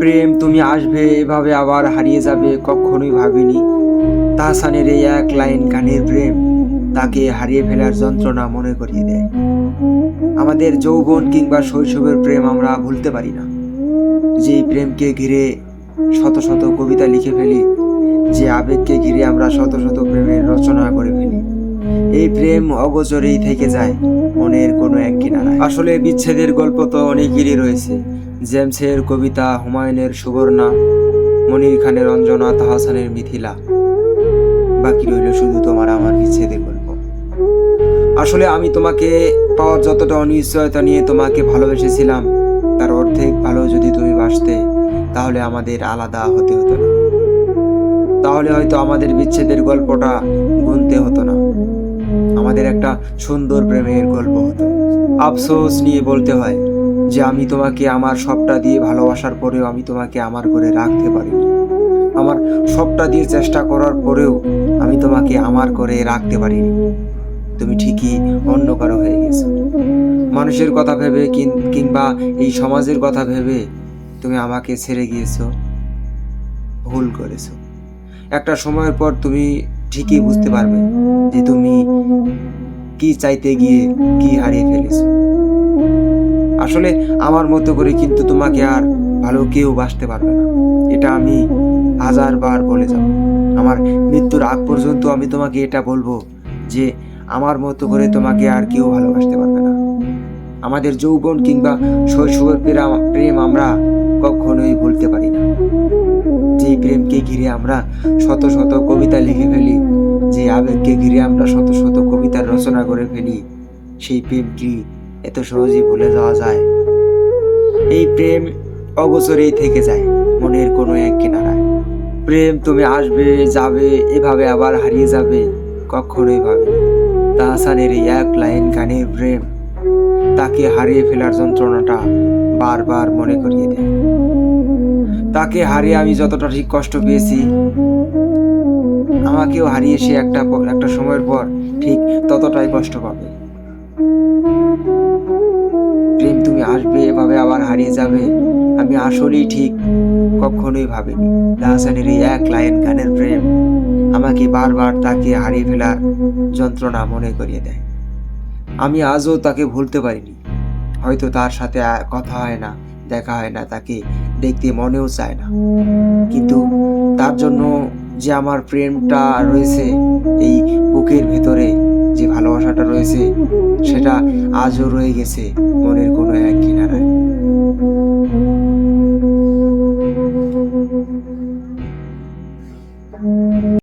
প্রেম তুমি আসবে, এভাবে আবার হারিয়ে যাবে, কখনোই ভাবিনি। তাহসানের এই এক লাইন গানের প্রেম, তাকে হারিয়ে ফেলার যন্ত্রণা মনে করিয়ে দেয়। আমাদের যৌবন কিংবা শৈশবের প্রেম আমরা ভুলতে পারি না। যে প্রেমকে ঘিরে শত শত কবিতা লিখে ফেলি, যে আবেগকে ঘিরে আমরা শত শত প্রেমের রচনা করে ফেলি। এই প্রেম অগোচরেই থেকে যায়, মনের কোনো এক কিনারায় আসলে বিচ্ছেদের গল্প তো অনেকেরই রয়েছে। জেমসের কবিতা, হুমায়ুনের সুবর্ণা, মনির খানের অঞ্জনা তাহাসানের মিথিলা। বাকি রইল শুধু তোমার আমার বিচ্ছেদের গল্প। আসলে আমি তোমাকে পাওয়ার যতটা অনিশ্চয়তা নিয়ে তোমাকে ভালোবেসেছিলাম, তার অর্ধেক ভালো যদি তুমি বাসতে, তাহলে আমাদের আলাদা হতে হতো না। তাহলে হয়তো আমাদের বিচ্ছেদের গল্পটা গুনতে হতো না। আমাদের একটা সুন্দর প্রেমের গল্প হতো। আফসোস নিয়ে বলতে হয় যে আমি তোমাকে আমার সবটা দিয়ে ভালোবাসার পরেও আমি তোমাকে আমার করে রাখতে পারিনি। আমার সবটা দিয়ে চেষ্টা করার পরেও আমি তোমাকে আমার করে রাখতে পারিনি। তুমি ঠিকই অন্য কারও হয়ে গেছো। মানুষের কথা ভেবে কিংবা এই সমাজের কথা ভেবে তুমি আমাকে ছেড়ে গিয়েছো, ভুল করেছ। একটা সময়ের পর তুমি ঠিকই বুঝতে পারবে যে তুমি কি চাইতে গিয়ে কি হারিয়ে ফেলেছো। আসলে আমার মতো করে কিন্তু তোমাকে আর ভালো কেউ বাসতে পারবে না। এটা আমি হাজার বার বলে যাব। আমার মৃত্যুর আগ পর্যন্ত আমি তোমাকে এটা বলব যে আমার মতো করে তোমাকে আর কেউ ভালোবাসতে পারবে না। আমাদের যৌবন কিংবা শৈশবের প্রেম- প্রেম আমরা কখনোই ভুলতে পারি না। যে প্রেমকে ঘিরে আমরা শত শত কবিতা লিখে ফেলি, যে আবেগকে ঘিরে আমরা শত শত কবিতার রচনা করে ফেলি, সেই প্রেম কি এত সহজেই ভুলে যাওয়া যায়। এই প্রেম অগোচরেই থেকে যায়, মনের কোনো এক কিনারায়। প্রেম তুমি আসবে, যাবে, এভাবে আবার হারিয়ে যাবে, কখনোই ভাবে তাহসানের এই এক লাইন গানের প্রেম, তাকে হারিয়ে ফেলার যন্ত্রণাটা বারবার মনে করিয়ে দেয়। তাকে হারিয়ে আমি যতটা ঠিক কষ্ট পেয়েছি, আমাকেও হারিয়ে সে একটা একটা সময়ের পর ঠিক ততটাই কষ্ট পাবে। আসবে, এভাবে আবার হারিয়ে যাবে। আমি আসলেই ঠিক কখনোই ভাবিনি। দাহাসানের এই এক লাইন গানের প্রেম আমাকে বারবার তাকে হারিয়ে ফেলার যন্ত্রণা মনে করিয়ে দেয়। আমি আজও তাকে ভুলতে পারিনি। হয়তো তার সাথে কথা হয় না, দেখা হয় না, তাকে দেখতে মনেও চায় না। কিন্তু তার জন্য যে আমার প্রেমটা রয়েছে এই বুকের ভিতরে যে ভালোবাসাটা রয়েছে সেটা আজও রয়ে গেছে মনের কোনো এক কিনারায়।